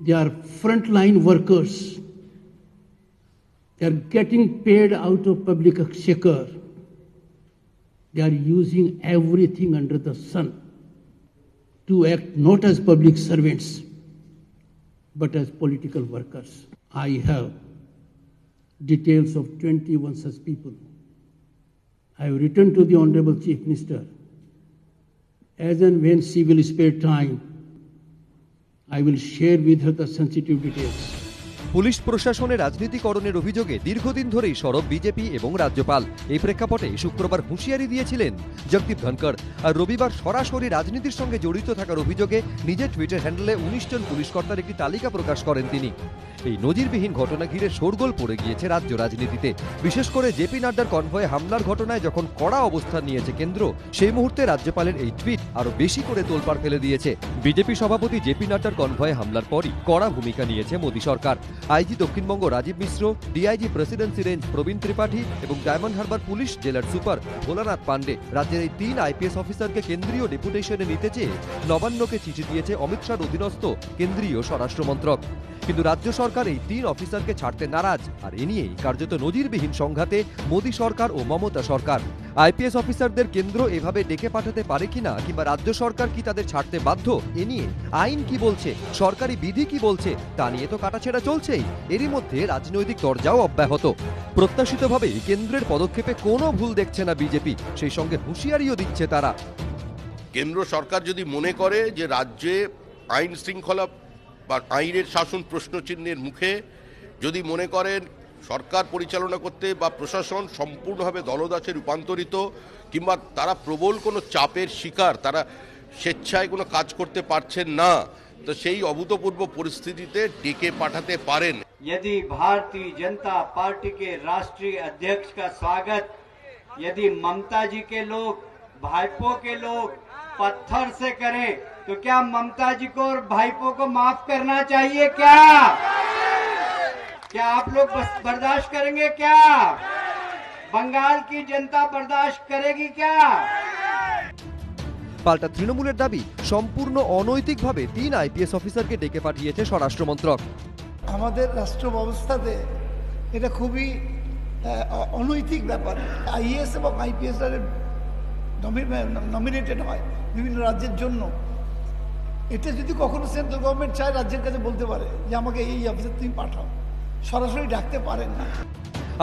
They are frontline workers. They are getting paid out of public exchequer. They are using everything under the sun to act not as public servants but as political workers. I have details of 21 such people. I have written to the Honorable Chief Minister. As and when she will spare time, I will share with her the sensitive details. Police প্রশাসনের রাজনীতিকরণের অভিযোগে দীর্ঘদিন ধরেই সরব BJP এবং রাজ্যপাল। এই প্রেক্ষাপটে শুক্রবার হুঁশিয়ারি দিয়েছিলেন জগদীপ ধনকর আর রবিবার সরাসরি রাজনীতির সঙ্গে জড়িত থাকার অভিযোগে নিজের টুইটার হ্যান্ডেলে উনিশ জন পুলিশ কর্তার একটি তালিকা প্রকাশ করেন তিনি। এই নজিরবিহীন ঘটনা ঘিরে শোরগোল পড়ে গিয়েছে রাজ্য রাজনীতিতে। বিশেষ করে জেপি নাড্ডার কনভয়ে হামলার ঘটনায় যখন কড়া অবস্থান নিয়েছে কেন্দ্র, সেই মুহূর্তে রাজ্যপালের এই টুইট আরও বেশি করে তোলপাড় ফেলে দিয়েছে। বিজেপি সভাপতি জেপি নাড্ডার কনভয়ে হামলার পরই কড়া ভূমিকা নিয়েছে মোদী সরকার। IG Dakshinbanga Rajib Mishra, DIG Presidency Range Prabin Tripathi এবং ডায়মন্ড হারবার পুলিশ জেলার সুপার ভোলানাথ পান্ডে রাজ্যের এই তিন আইপিএস অফিসারকে কেন্দ্রীয় ডেপুটেশনে নিতে চেয়ে নবান্নকে চিঠি দিয়েছে অমিত শাহর অধীনস্থ কেন্দ্রীয় স্বরাষ্ট্রমন্ত্রক কিন্তু রাজ্য সরকার এই তিন অফিসারকে ছাড়তে নারাজ। আর এ নিয়েই কার্যত নজিরবিহীন সংঘাতে মোদী সরকার ও মমতা সরকার। আইপিএস অফিসারদের কেন্দ্র এভাবে ডেকে পাঠাতে পারে কিনা কিংবা রাজ্য সরকার কি তাদের ছাড়তে বাধ্য? এ নিয়ে আইন কি বলছে? সরকারি বিধি কি বলছে? তা নিয়ে তো কাটাছেড়া চলছেই। এরই মধ্যে রাজনৈতিক দরজাও অব্যাহত। প্রত্যাশিতভাবে কেন্দ্রের পদক্ষেপে কোনো ভুল দেখছে না বিজেপি। সেই সঙ্গে হুঁশিয়ারিও দিচ্ছে তারা। কেন্দ্র সরকার যদি মনে করে যে রাজ্যে আইন শৃঙ্খলা বা আইনের শাসন প্রশ্নচিহ্নের মুখে যদি মনে করেন সরকার পরিচালনা করতে বা প্রশাসন সম্পূর্ণভাবে দলদাসে রূপান্তরিত কিংবা তারা প্রবল কোনো চাপের শিকার তারা স্বেচ্ছায় কোনো কাজ করতে পারছেন না তো সেই অভূতপূর্ব পরিস্থিতিতে ডেকে পাঠাতে পারেন यदि भारतीय जनता पार्टी के राष्ट्रीय अध्यक्ष का स्वागत यदि ममता जी के लोग भाईपो के लोग पत्थर से करें तो क्या ममता जी को और भाईपो को माफ करना चाहिए क्या क्या आप लोग बस बर्दाश्त करेंगे क्या बंगाल की जनता बर्दाश्त करेगी क्या পাল্টা তৃণমূলের দাবি সম্পূর্ণ অনৈতিকভাবে তিন আইপিএস অফিসারকে ডেকে পাঠিয়েছে স্বরাষ্ট্রমন্ত্রক আমাদের রাষ্ট্র ব্যবস্থাতে এটা খুবই আহ, অ- অনৈতিক ব্যাপার আইএস এবং আইপিএস নমিনেটেড হয় বিভিন্ন রাজ্যের জন্য এটা যদি কখনো সেন্ট্রাল গভর্নমেন্ট চায় রাজ্যের কাছে বলতে পারে যে আমাকে এই অফিসে তুমি পাঠাও। সরাসরি ডাকতে পারেন না।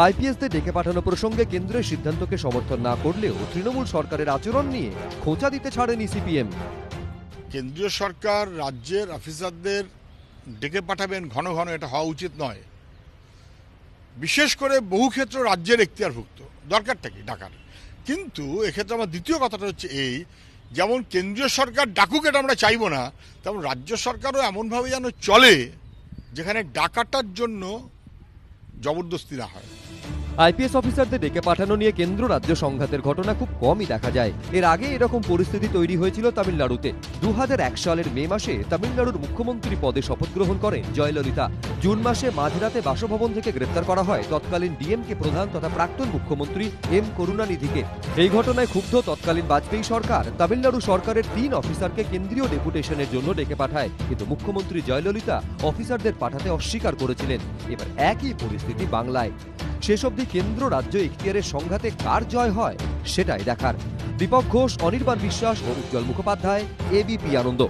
আইপিএসদের ডেকে পাঠানো প্রসঙ্গে কেন্দ্রের সিদ্ধান্তকে সমর্থন না করলেও তৃণমূল সরকারের আচরণ নিয়ে খোঁচা দিতে ছাড়েনি সিপিএম কেন্দ্রীয় সরকার রাজ্যের অফিসারদের ডেকে পাঠাবেন ঘন ঘন এটা হওয়া উচিত নয়। বিশেষ করে বহু ক্ষেত্র রাজ্যের এখতিয়ারভুক্ত। দরকারটা কি? ডাকার। কিন্তু এক্ষেত্রে আমার দ্বিতীয় কথাটা হচ্ছে এই যেমন কেন্দ্রীয় সরকার ডাকুক এটা আমরা চাইব না, তেমন রাজ্য সরকারও এমনভাবে যেন চলে যেখানে ডাকাটার জন্য জবরদস্তি না হয়। আইপিএস অফিসারদের ডেকে পাঠানো নিয়ে কেন্দ্র রাজ্য সংঘাতের ঘটনা খুব কমই দেখা যায়। এর আগে এরকম পরিস্থিতি তৈরি হয়েছিল তামিলনাড়ুতে। দু সালের মে মাসে তামিলনাড়ুর মুখ্যমন্ত্রী পদে শপথ গ্রহণ করেন জয়ললিতা। জুন মাসে মাঝরাতে বাসভবন থেকে গ্রেপ্তার করা হয় তৎকালীন ডিএমকে প্রধান তথা প্রাক্তন মুখ্যমন্ত্রী এম করুণানিধিকে। এই ঘটনায় ক্ষুব্ধ তৎকালীন বাজপেয়ী সরকার তামিলনাড়ু সরকারের তিন অফিসারকে কেন্দ্রীয় ডেপুটেশনের জন্য ডেকে পাঠায়। কিন্তু মুখ্যমন্ত্রী জয়ললিতা অফিসারদের পাঠাতে অস্বীকার করেছিলেন। এবার একই পরিস্থিতি বাংলায়। শেষ অবধি কেন্দ্র রাজ্য ইখতিয়ারের সংঘাতে কার জয় হয়, সেটাই দেখার। দীপক ঘোষ, অনির্বাণ বিশ্বাস ও উজ্জ্বল মুখোপাধ্যায় এবিপি আনন্দ।